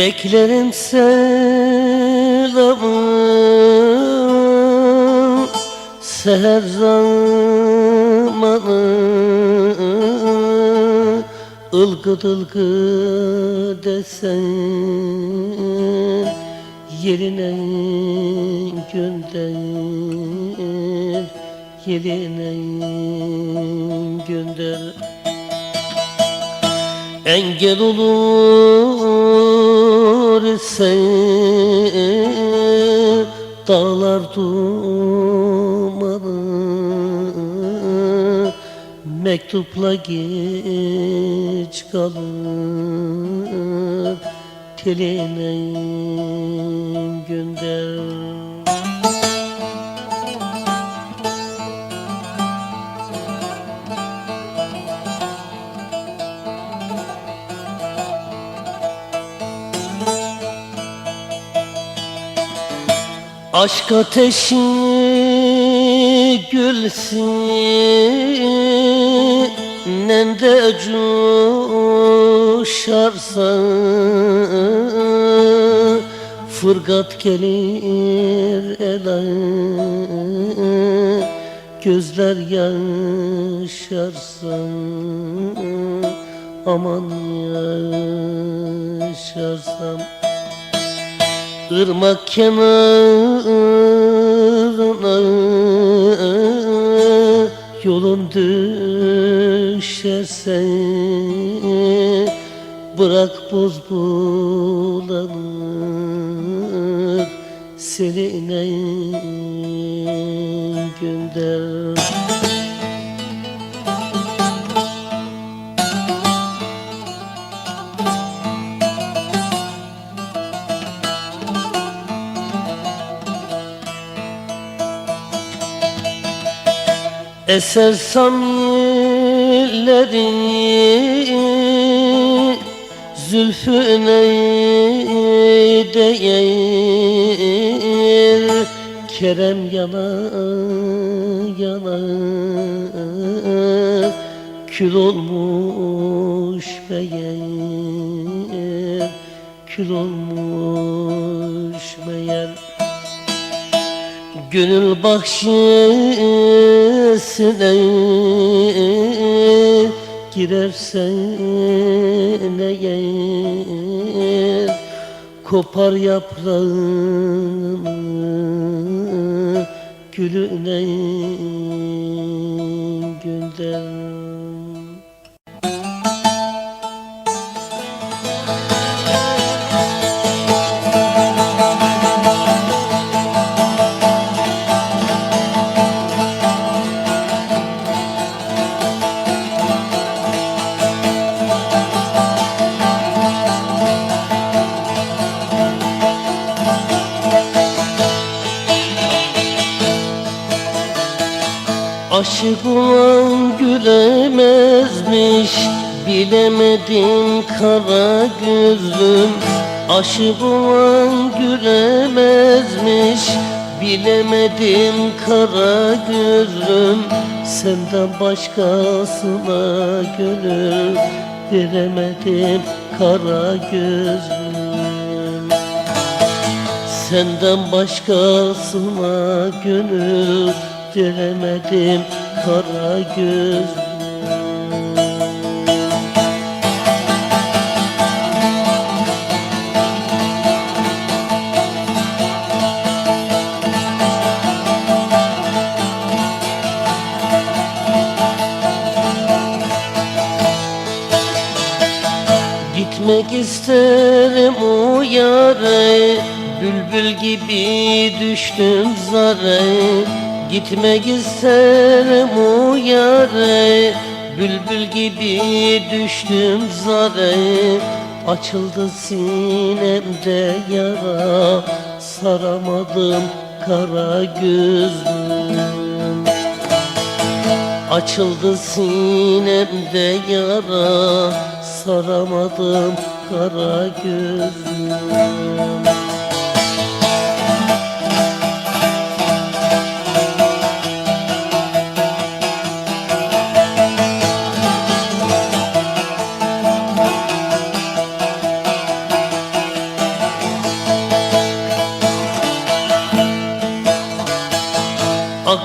Beklerim selamı Seher zamanı. Ilgıt ılgıt desen Yerine gönder. Yerine gönder Engel olur ise Dağlar dumanı. Mektupla geç kalır Teline Aşk ateşi gülsün Nende coşarsa Fırgat gelir ela Gözler yaşarsa Aman yaşarsam Irmak kenarına Yolun düşerse Bırak boz bulanık Seline gönder Eser samilleri Zülfüne değer Kerem yana yana Kül olmuş meğer. Kül olmuş meğer Gönül bahçesine girersen eğer Kopar yaprağını gülüne gönder Aşık olan gülemezmiş Bilemedim kara gözlüm Aşık olan gülemezmiş Bilemedim kara gözlüm Senden başkasına gönül Veremedim kara gözlüm Senden başkasına gönül veremedim kara gözlüm Gitmek isterim o yare Bülbül gibi düştüm zare Gitmek isterim o yare Bülbül gibi düştüm zare. Açıldı sinemde yara Saramadım kara gözlüm. Açıldı sinemde yara Saramadım kara gözlüm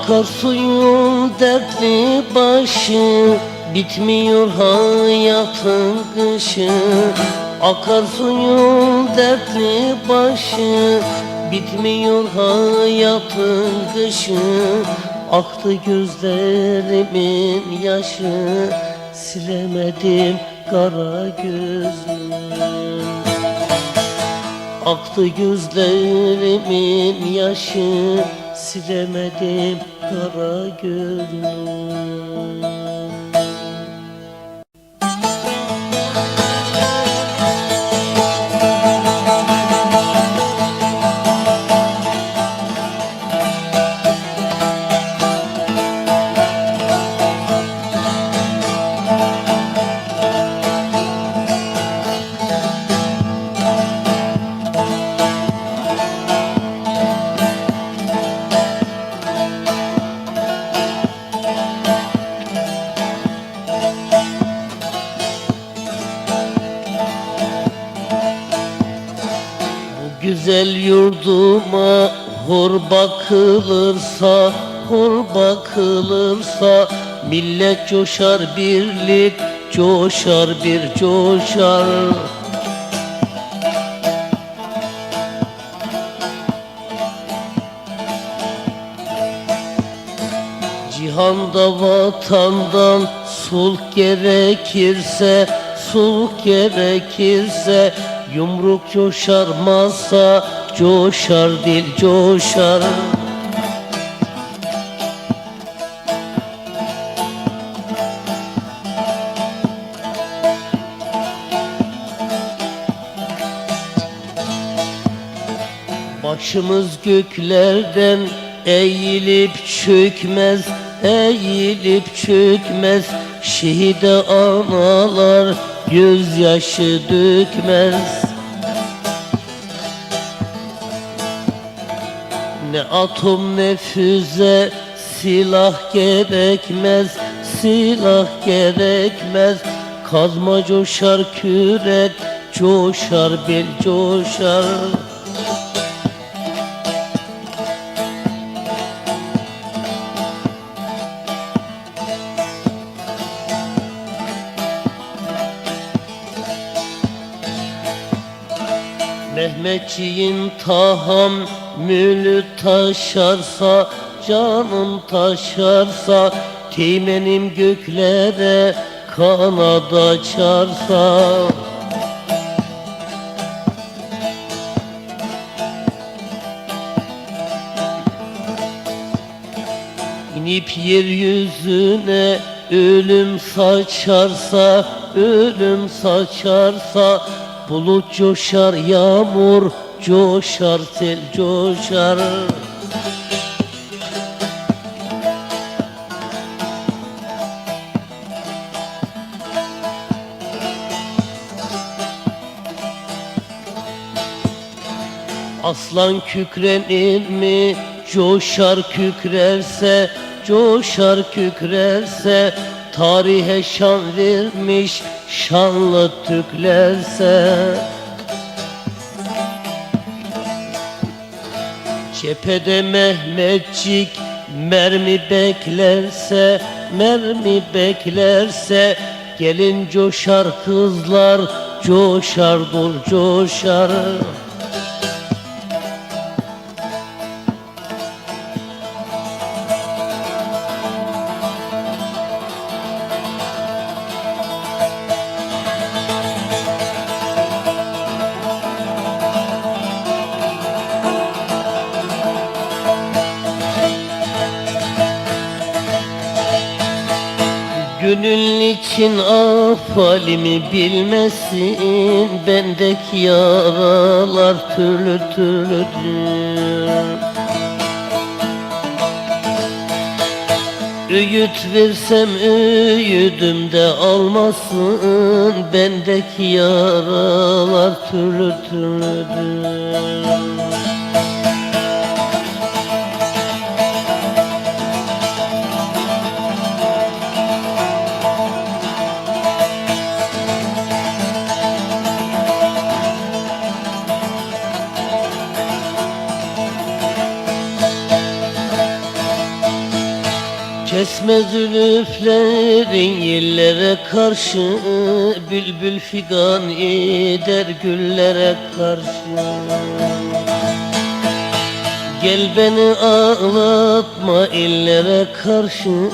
Akarsuyun dertli başı Bitmiyor hayatın kışı. Akarsuyun dertli başı Bitmiyor hayatın kışı. Aktı gözlerimin yaşı Silemedim kara gözlüm Aktı gözlerimin yaşı Silemedim kara gözlüm güzel yurduma hor bakılırsa, hor bakılırsa Millet coşar birlik, coşar bir coşar. Cihanda vatandan sulh gerekirse Sulh gerekirse Yumruk coşar masa Coşar dil coşar. Başımız göklerden eğilip çökmez Eğilip çökmez. Şehide analar gözyaşı dökmez. Ne atom ne füze silah gerekmez Silah gerekmez. Kazma coşar kürek coşar bel coşar Mehmetçiğin tahammülü taşarsa Canım taşarsa Teğmenim göklere kanat açarsa. İnip yeryüzüne ölüm saçarsa Ölüm saçarsa Bulut coşar yağmur coşar sel coşar Aslan kükrenir mi? Coşar kükrerse, coşar kükrerse Tarihe şan vermiş şanlı Türklerse. Cephede Mehmetçik mermi beklerse, mermi beklerse Gelin coşar kızlar, coşar dur coşar Gönül için af halimi bilmesin Bendeki yaralar türlü türlüdür. Öğüt versem öğüdüm de almasın Bendeki yaralar türlü türlüdür Esme zülüflerin yellere karşı Bülbül figan eder güllere karşı. Gel beni ağlatma illere karşı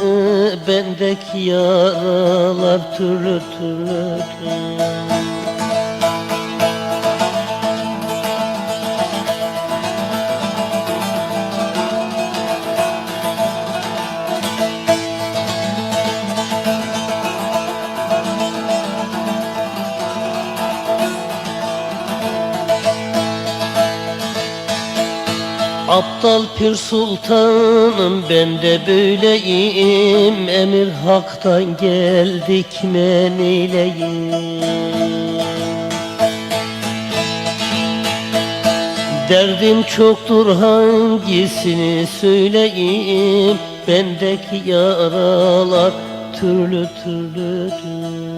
Bendeki yaralar türlü türlüdür Aptal pir sultanım ben de böyleyim. Emir haktan geldik men Derdim çoktur hangisini söyleyeyim? Bendeki yaralar türlü türlüdür